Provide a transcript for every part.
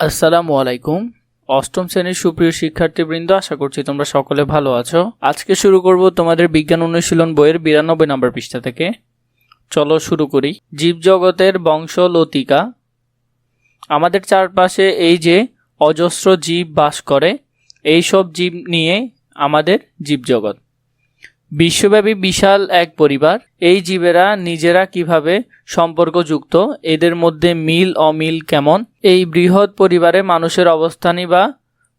আসসালামু আলাইকুম। অষ্টম শ্রেণির সুপ্রিয় শিক্ষার্থীবৃন্দ, আশা করছি তোমরা সকলে ভালো আছো। আজকে শুরু করব তোমাদের বিজ্ঞান অনুশীলন বইয়ের বিরানব্বই নম্বর পৃষ্ঠা থেকে। চলো শুরু করি। জীবজগতের বংশ লতিকা আমাদের চারপাশে এই যে অজস্র জীব বাস করে এই সব জীব নিয়ে আমাদের জীবজগৎ। বিশ্বব্যাপী বিশাল এক পরিবার। এই জীবেরা নিজেরা কীভাবে সম্পর্কযুক্ত, এদের মধ্যে মিল, অমিল কেমন, এই বৃহৎ পরিবারে মানুষের অবস্থানই বা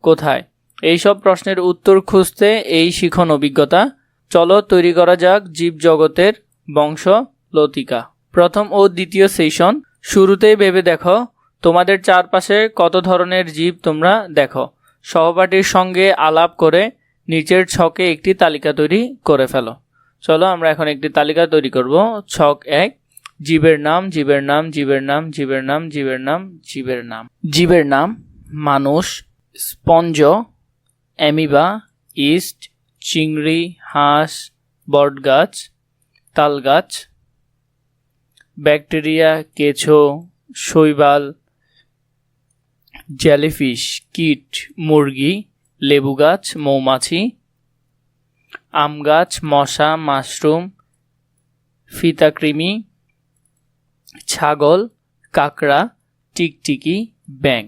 কোথায়? এই সব প্রশ্নের উত্তর খুঁজতে এই শিখন অভিজ্ঞতা। চলো তৈরি করা যাক জীবজগতের বংশ লতিকা। প্রথম ও দ্বিতীয় সেশন। শুরুতেই ভেবে দেখো, তোমাদের চারপাশে কত ধরনের জীব তোমরা দেখো। সহপাঠীর সঙ্গে আলাপ করে নিচের ছকে একটি তালিকা তৈরি করে ফেলো। চলো আমরা এখন একটি তালিকা তৈরি করব। ছক এক, জীবের নাম জীবের নাম জীবের নাম জীবের নাম জীবের নাম জীবের নাম। জীবের নাম, মানুষ, স্পঞ্জ, অ্যামিবা, ইস্ট, চিংড়ি, হাঁস, বটগাছ, তালগাছ, ব্যাকটেরিয়া, কেঁচো, শৈবাল, জেলিফিশ, কীট, মুরগি লেবু গাছ, মৌমাছি, আম গাছ, মশা, মাশরুম, ফিতাকৃমি, ছাগল, কাকড়া, টিকটিকি ব্যাং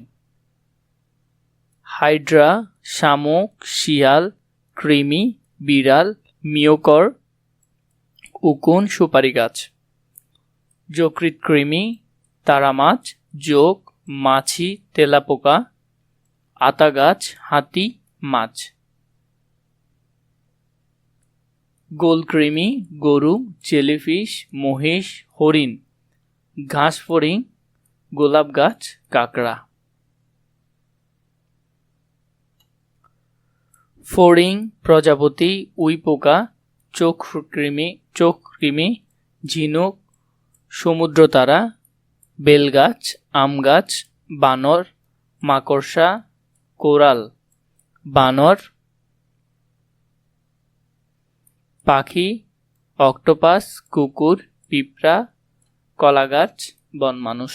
হাইড্রা, শামুক, শিয়াল, কৃমি, বিড়াল, মিয়কর, উকুন, সুপারি গাছ। যকৃত কৃমি তারা মাছ যোগ, মাছি, তেলাপোকা, আতা গাছ, হাতি মাছ। গোলকৃমি গরু, জেলিফিশ, মহিষ, হরিণ, ঘাস ফড়িং, গোলাপ গাছ, কাকড়া। ফড়িং, প্রজাপতি, উই পোকা, চোখ কৃমি চোখ কৃমি, ঝিনুক সমুদ্র তারা বেলগাছ আম গাছ, বানর, মাকড়সা, কোরাল। বানর পাখি অক্টোপাস কুকুর পিঁপড়া কলাগাছ বন মানুষ